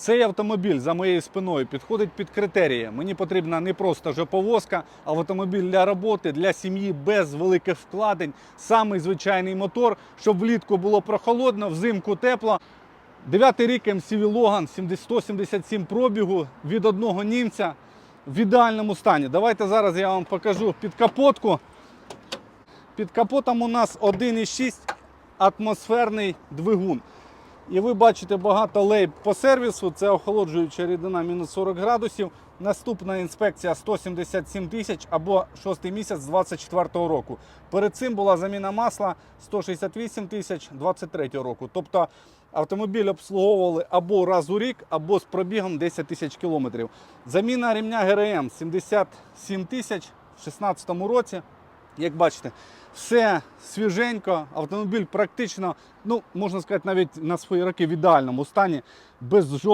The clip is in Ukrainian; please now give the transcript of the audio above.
Цей автомобіль за моєю спиною підходить під критерії. Мені потрібна не просто вже повозка, а автомобіль для роботи, для сім'ї без великих вкладень. Самий звичайний мотор, щоб влітку було прохолодно, взимку тепло. Дев'ятий рік MCV Logan 177 пробігу від одного німця в ідеальному стані. Давайте зараз я вам покажу підкапотку. Під капотом у нас 1,6 атмосферний двигун. І ви бачите багато лейб по сервісу. Це охолоджуюча рідина мінус 40 градусів. Наступна інспекція 177 тисяч або 6 місяць 24 року. Перед цим була заміна масла 168 тисяч 23 року. Тобто автомобіль обслуговували або раз у рік, або з пробігом 10 тисяч кілометрів. Заміна ремня ГРМ 77 тисяч в 2016 році. Як бачите, все свіженько, автомобіль практично, ну можна сказати, навіть на свої роки в ідеальному стані, без жодних.